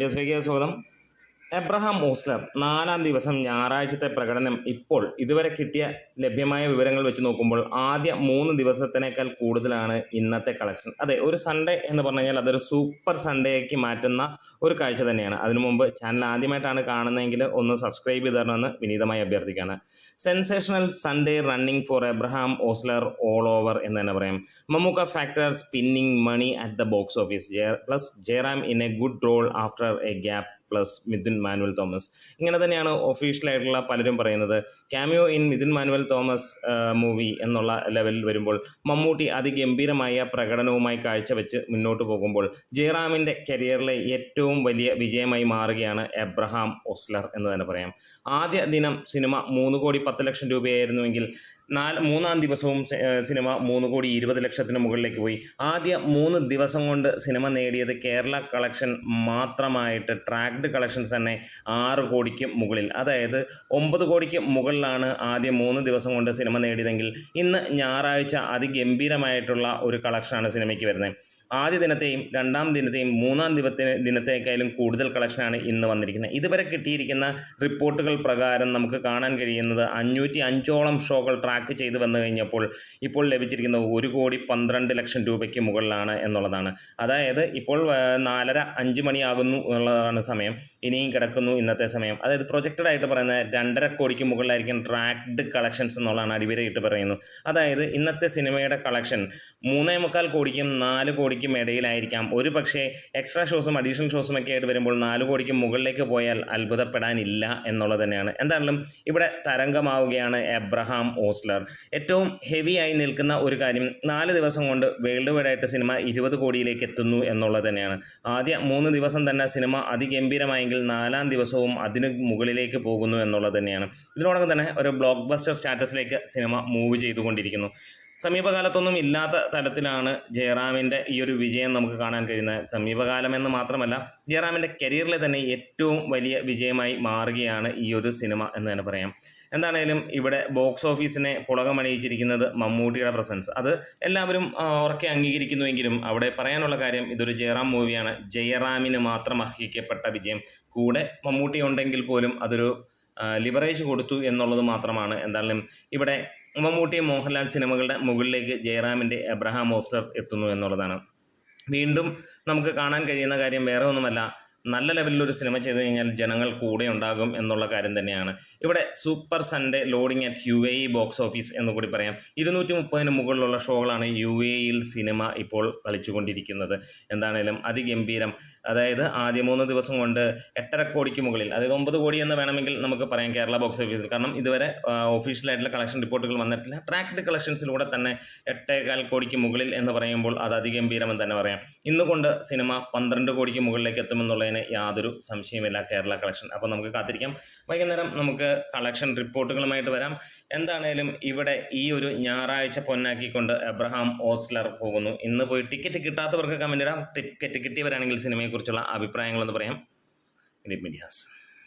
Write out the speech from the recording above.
ന്യൂസിലേക്ക് സ്വാഗതം. എബ്രഹാം ഓസ്ലർ നാലാം ദിവസം ഞായറാഴ്ചത്തെ പ്രകടനം ഇപ്പോൾ ഇതുവരെ കിട്ടിയ ലഭ്യമായ വിവരങ്ങൾ വെച്ച് നോക്കുമ്പോൾ ആദ്യ മൂന്ന് ദിവസത്തിനേക്കാൾ കൂടുതലാണ് ഇന്നത്തെ കളക്ഷൻ അതെ ഒരു സൺഡേ എന്ന് പറഞ്ഞു കഴിഞ്ഞാൽ അതൊരു സൂപ്പർ സൺഡേക്ക് മാറ്റുന്ന ഒരു കാഴ്ച തന്നെയാണ്. അതിനു മുമ്പ് ചാനൽ ആദ്യമായിട്ടാണ് കാണുന്നതെങ്കിൽ ഒന്ന് സബ്സ്ക്രൈബ് ചെയ്ത് തരണമെന്ന് വിനീതമായി അഭ്യർത്ഥിക്കുകയാണ്. Sensational Sunday running four Abraham Ozler all over എന്ന് തന്നെ പറയാം. Mammookka factor spinning money at the box office plus Jayaram in a good role after a gap plus Mithun Manuel Thomas. ഇങ്ങനെ തന്നെയാണ് ഒഫീഷ്യലായിട്ടുള്ള പലരും പറയുന്നത്. Cameo in Mithun Manuel Thomas movie എന്നുള്ള ലെവലിൽ വരുമ്പോൾ മമ്മൂട്ടി അതിഗംഭീരമായ പ്രകടനവുമായി കാഴ്ചവെച്ച് മുന്നോട്ട് പോകുമ്പോൾ ജയറാമിന്റെ കരിയറിലെ ഏറ്റവും വലിയ വിജയമായി മാറുകയാണ് എബ്രഹാം ഒസ്ലർ എന്ന് തന്നെ പറയാം. ആദ്യ ദിനം സിനിമ മൂന്ന് കോടി പത്ത് ലക്ഷം രൂപയായിരുന്നുവെങ്കിൽ നാല് മൂന്നാം ദിവസവും സിനിമ മൂന്ന് കോടി ഇരുപത് ലക്ഷത്തിന് മുകളിലേക്ക് പോയി. ആദ്യ മൂന്ന് ദിവസം കൊണ്ട് സിനിമ നേടിയത് കേരള കളക്ഷൻ മാത്രമായിട്ട് ട്രാക്ഡ് കളക്ഷൻസ് തന്നെ ആറ് കോടിക്ക് മുകളിൽ. അതായത് ഒമ്പത് കോടിക്ക് മുകളിലാണ് ആദ്യ മൂന്ന് ദിവസം കൊണ്ട് സിനിമ നേടിയതെങ്കിൽ ഇന്ന് ഞായറാഴ്ച അതിഗംഭീരമായിട്ടുള്ള ഒരു കളക്ഷനാണ് സിനിമയ്ക്ക് വരുന്നത്. ആദ്യ ദിനത്തെയും രണ്ടാം ദിനത്തെയും മൂന്നാം ദിവസത്തിന് ദിനത്തേക്കാളും കൂടുതൽ കളക്ഷനാണ് ഇന്ന് വന്നിരിക്കുന്നത്. ഇതുവരെ കിട്ടിയിരിക്കുന്ന റിപ്പോർട്ടുകൾ പ്രകാരം നമുക്ക് കാണാൻ കഴിയുന്നത് അഞ്ഞൂറ്റി അഞ്ചോളം ഷോകൾ ട്രാക്ക് ചെയ്ത് വന്നു കഴിഞ്ഞപ്പോൾ ഇപ്പോൾ ലഭിച്ചിരിക്കുന്നത് ഒരു കോടി പന്ത്രണ്ട് ലക്ഷം രൂപയ്ക്ക് മുകളിലാണ് എന്നുള്ളതാണ്. അതായത് ഇപ്പോൾ നാലര അഞ്ച് മണിയാകുന്നു എന്നുള്ളതാണ് സമയം. ഇനിയും കിടക്കുന്നു ഇന്നത്തെ സമയം. അതായത് പ്രൊജക്റ്റഡ് ആയിട്ട് പറയുന്നത് രണ്ടര കോടിക്ക് മുകളിലായിരിക്കും ട്രാക്ഡ് കളക്ഷൻസ് എന്നുള്ളതാണ് അടിവരയിട്ട് പറയുന്നു. അതായത് ഇന്നത്തെ സിനിമയുടെ കളക്ഷൻ മൂന്നേ മുക്കാൽ കോടിക്കും നാല് കോടിക്കും ഇടയിലായിരിക്കാം. ഒരു പക്ഷേ എക്സ്ട്രാ ഷോസും അഡീഷണൽ ഷോസും ഒക്കെ ആയിട്ട് വരുമ്പോൾ നാല് കോടിക്ക് മുകളിലേക്ക് പോയാൽ അത്ഭുതപ്പെടാനില്ല എന്നുള്ളത് തന്നെയാണ്. എന്തായാലും ഇവിടെ തരംഗമാവുകയാണ് എബ്രഹാം ഓസ്ലർ. ഏറ്റവും ഹെവി ആയി നിൽക്കുന്ന ഒരു കാര്യം നാല് ദിവസം കൊണ്ട് വേൾഡ് വൈഡ് ആയിട്ട് സിനിമ ഇരുപത് കോടിയിലേക്ക് എത്തുന്നു എന്നുള്ളത് തന്നെയാണ്. ആദ്യ മൂന്ന് ദിവസം തന്നെ സിനിമ അതിഗംഭീരമായെങ്കിൽ നാലാം ദിവസവും അതിന് മുകളിലേക്ക് പോകുന്നു എന്നുള്ളത് തന്നെയാണ്. ഇതിനോടൊപ്പം തന്നെ ഒരു ബ്ലോക്ക് ബസ്റ്റർ സ്റ്റാറ്റസിലേക്ക് സിനിമ മൂവ് ചെയ്തുകൊണ്ടിരിക്കുന്നു. സമീപകാലത്തൊന്നും ഇല്ലാത്ത തരത്തിലാണ് ജയറാമിന്റെ ഈ ഒരു വിജയം നമുക്ക് കാണാൻ കഴിയുന്നത്. സമീപകാലം എന്ന് മാത്രമല്ല ജയറാമിന്റെ കരിയറിലെ തന്നെ ഏറ്റവും വലിയ വിജയമായി മാറുകയാണ് ഈ ഒരു സിനിമ എന്ന് തന്നെ പറയാം. എന്താണേലും ഇവിടെ ബോക്സ് ഓഫീസിനെ പുളകമണിയിച്ചിരിക്കുന്നത് മമ്മൂട്ടിയുടെ പ്രസൻസ് അത് എല്ലാവരും ഉറക്കെ അംഗീകരിക്കുന്നുവെങ്കിലും അവിടെ പറയാനുള്ള കാര്യം ഇതൊരു ജയറാം മൂവിയാണ്. ജയറാമിന് മാത്രം അർഹിക്കപ്പെട്ട വിജയം. കൂടെ മമ്മൂട്ടി ഉണ്ടെങ്കിൽ പോലും അതൊരു ലിവറേജ് കൊടുത്തു എന്നുള്ളത് മാത്രമാണ്. എന്തായാലും ഇവിടെ മമ്മൂട്ടി മോഹൻലാൽ സിനിമകളുടെ മുകളിലേക്ക് ജയറാമിന്റെ എബ്രഹാം ഓസ്റ്റർ എത്തുന്നു എന്നുള്ളതാണ്. വീണ്ടും നമുക്ക് കാണാൻ കഴിയുന്ന കാര്യം വേറെ ഒന്നുമല്ല. നല്ല ലെവലിൽ ഒരു സിനിമ ചെയ്തു കഴിഞ്ഞാൽ ജനങ്ങൾ കൂടെ ഉണ്ടാകും എന്നുള്ള കാര്യം തന്നെയാണ്. ഇവിടെ super Sunday loading at U A E box office എന്ന് കൂടി പറയാം. ഇരുന്നൂറ്റി മുപ്പതിന് മുകളിലുള്ള ഷോകളാണ് യു എ ഇയിൽ സിനിമ ഇപ്പോൾ കളിച്ചുകൊണ്ടിരിക്കുന്നത്. എന്താണേലും അതിഗംഭീരം. അതായത് ആദ്യ മൂന്ന് ദിവസം കൊണ്ട് എട്ടര കോടിക്ക് മുകളിൽ അതായത് ഒമ്പത് കോടി എന്ന് വേണമെങ്കിൽ നമുക്ക് പറയാം കേരള ബോക്സ് ഓഫീസിൽ കാരണം ഇതുവരെ ഒഫീഷ്യലായിട്ടുള്ള കളക്ഷൻ റിപ്പോർട്ടുകൾ വന്നിട്ടില്ല. ട്രാക്ഡ് കളക്ഷൻസിലൂടെ തന്നെ എട്ടേകാൽ കോടിക്ക് മുകളിൽ എന്ന് പറയുമ്പോൾ അത് അതിഗംഭീരമെന്ന് തന്നെ പറയാം. ഇന്നുകൊണ്ട് സിനിമ പന്ത്രണ്ട് കോടിക്ക് മുകളിലേക്ക് എത്തുമെന്നുള്ളതിന് യാതൊരു സംശയമില്ല കേരള കളക്ഷൻ. അപ്പോൾ നമുക്ക് കാത്തിരിക്കാം. വൈകുന്നേരം നമുക്ക് കളക്ഷൻ റിപ്പോർട്ടുകളുമായിട്ട് വരാം. എന്താണേലും ഇവിടെ ഈ ഒരു ഞായറാഴ്ച പൊന്നാക്കിക്കൊണ്ട് എബ്രഹാം ഓസ്ലർ പോകുന്നു. ഇന്ന് പോയി ടിക്കറ്റ് കിട്ടാത്തവർക്ക് കമന്റ് ഇടാം. ടിക്കറ്റ് കിട്ടിയവരാണെങ്കിൽ സിനിമയെക്കുറിച്ചുള്ള അഭിപ്രായങ്ങളെന്ന് പറയാം. ദിലീപ് മീഡിയാസ്